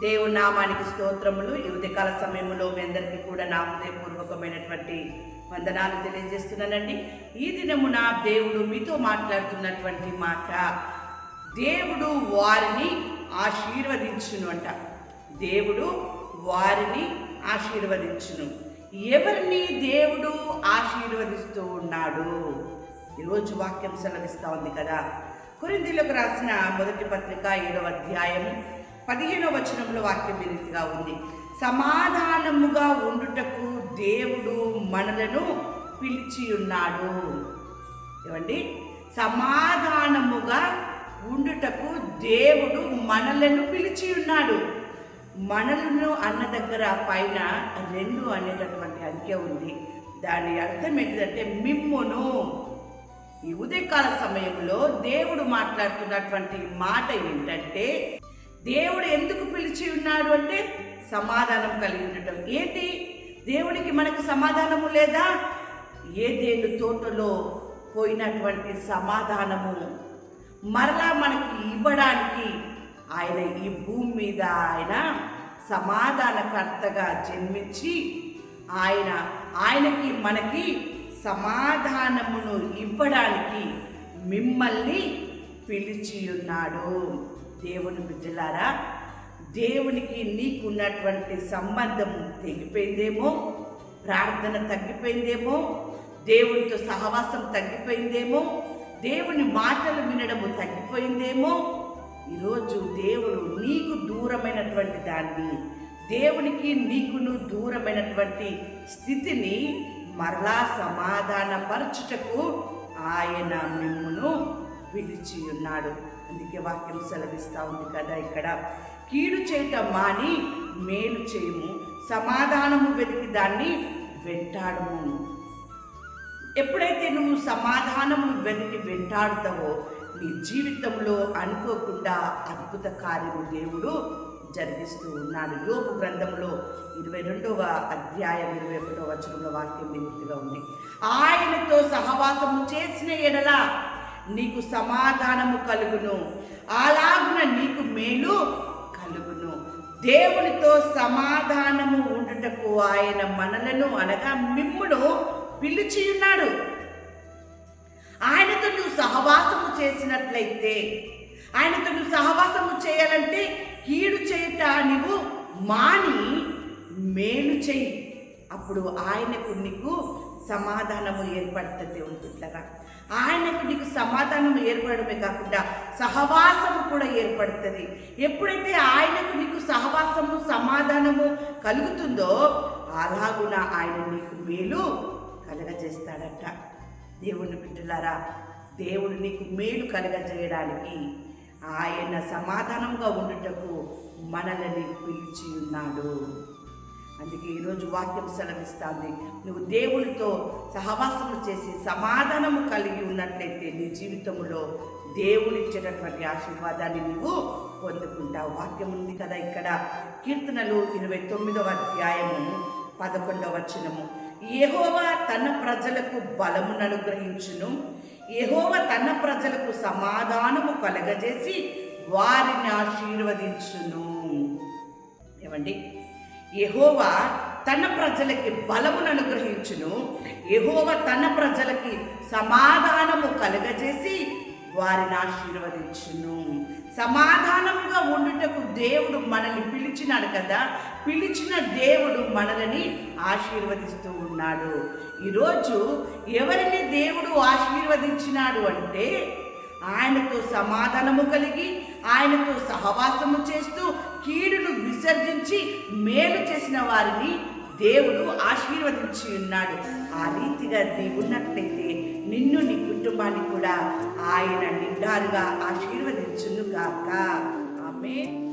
దేవుని నామానికి స్తోత్రములు. ఈ ఉదయకాల సమయంలో మీ అందరికీ కూడా నా హృదయపూర్వకమైనటువంటి వందనాలు తెలియజేస్తున్నానండి. ఈ దినమున దేవుడు మీతో మాట్లాడుతున్నటువంటి మాట దేవుడు వారిని ఆశీర్వదించును అంట. దేవుడు వారిని ఆశీర్వదించును. ఎవరిని దేవుడు ఆశీర్వదిస్తూ ఉన్నాడు? ఈరోజు వాక్యం సెలవిస్తూ ఉంది కదా. కొరిందీలకు రాసిన మొదటి పత్రిక ఏడవ అధ్యాయం పదిహేనో వచనంలో వాక్యం వినిగా రీతిగా ఉంది. సమాధానముగా ఉండుటకు దేవుడు మనలను పిలిచి ఉన్నాడు ఏమండి? సమాధానముగా ఉండుటకు దేవుడు మనలను పిలిచి ఉన్నాడు మనలను అన్న దగ్గర పైన రెండు అనేటటువంటి అంకె ఉంది. దాని అర్థం ఏంటిదంటే మిమ్మును ఈ ఉదయకాల సమయంలో దేవుడు మాట్లాడుతున్నటువంటి మాట ఏంటంటే దేవుడు ఎందుకు పిలిచి ఉన్నాడు అంటే సమాధానం కలిగి ఉండటం. ఏంటి? దేవుడికి మనకు సమాధానము లేదా? ఏదేను తోటలో పోయినటువంటి సమాధానము. మరలా మనకి ఇవ్వడానికి ఆయన ఈ భూమి మీద ఆయన సమాధానకర్తగా జన్మించి ఆయన ఆయనకి మనకి సమాధానమును ఇవ్వడానికి మిమ్మల్ని పిలిచి ఉన్నాడు. దేవుని బిడ్డలారా దేవునికి నీకున్నటువంటి సంబంధం తెగిపోయిందేమో ప్రార్థన తగ్గిపోయిందేమో దేవునితో సహవాసం తగ్గిపోయిందేమో దేవుని మాటలు వినడము తగ్గిపోయిందేమో ఈరోజు దేవుడు నీకు దూరమైనటువంటి దాన్ని దేవునికి నీకును దూరమైనటువంటి స్థితిని మరలా సమాధానపరచుటకు ఆయన మిమ్మును పిలిచి ఉన్నాడు అందుకే వాక్యం సెలవిస్తూ ఉంది కదా ఇక్కడ. కీడు చేయటం మాని మేలు చేయము సమాధానము వెతికి దాన్ని వెంటాడము. ఎప్పుడైతే నువ్వు సమాధానము వెతికి వెంటాడుతావో నీ జీవితంలో అనుకోకుండా అద్భుత కార్యము దేవుడు జరిగిస్తూ ఉన్నాడు. యోపు గ్రంథంలో ఇరవై రెండవ అధ్యాయం ఇరవై ఒకటో వచనంలో వాక్యం వినితిగా ఉంది. ఆయనతో సహవాసము చేసిన ఎడల నీకు సమాధానము కలుగును. అలాగున నీకు మేలు కలుగును. దేవునితో సమాధానము ఉండుటకు ఆయన మనలను అనగా మిమ్మును పిలిచి ఉన్నాడు ఆయనతో నువ్వు సహవాసము చేసినట్లయితే ఆయనతో నువ్వు సహవాసము చేయాలంటే కీడు చేయుట నువ్వు మాని మేలు చెయ్యి అప్పుడు ఆయనకు నీకు సమాధానము ఏర్పడుతుంది ఉంటుందరా ఆయనకు నీకు సమాధానం ఏర్పడమే కాకుండా సహవాసము కూడా ఏర్పడుతుంది. ఎప్పుడైతే ఆయనకు నీకు సహవాసము సమాధానము కలుగుతుందో అలాగున ఆయన నీకు మేలు కలగజేస్తాడట. దేవుని బిడ్డలారా దేవుడు నీకు మేలు కలగజేయడానికి ఆయన సమాధానంగా ఉండుటకు మనల్ని పిలిచి ఉన్నాడు. అందుకే ఈరోజు వాక్యం సెలవిస్తుంది. నువ్వు దేవునితో సహవాసము చేసి సమాధానము కలిగి ఉన్నట్లయితే నీ జీవితంలో దేవునిచ్చేటటువంటి ఆశీర్వాదాన్ని నువ్వు పొందుకుంటావు. వాక్యం ఉంది కదా ఇక్కడ. కీర్తనలు ఇరవై తొమ్మిదవ అధ్యాయము పదకొండవ వచనము. యెహోవా తన ప్రజలకు బలమును అనుగ్రహించును. యెహోవా తన ప్రజలకు సమాధానము కలగజేసి వారిని ఆశీర్వదించును. ఏమండి? యహోవా తన ప్రజలకి బలమును అనుగ్రహించును. యహోవ తన ప్రజలకి సమాధానము కలుగజేసి వారిని ఆశీర్వదించును. సమాధానముగా ఉండుటకు దేవుడు మనల్ని పిలిచినాడు కదా? పిలిచిన దేవుడు మనల్ని ఆశీర్వదిస్తూ ఉన్నాడు. ఈరోజు ఎవరిని దేవుడు ఆశీర్వదించినాడు అంటే ఆయనతో సమాధానము కలిగి ఆయనతో సహవాసము చేస్తూ మేలు చేసిన వారిని దేవుడు ఆశీర్వదించి ఉన్నాడు. ఆ రీతిగా నీవున్నట్లయితే నిన్ను నీ కుటుంబాన్ని కూడా ఆయన నిండారుగా ఆశీర్వదించును గాక. ఆమె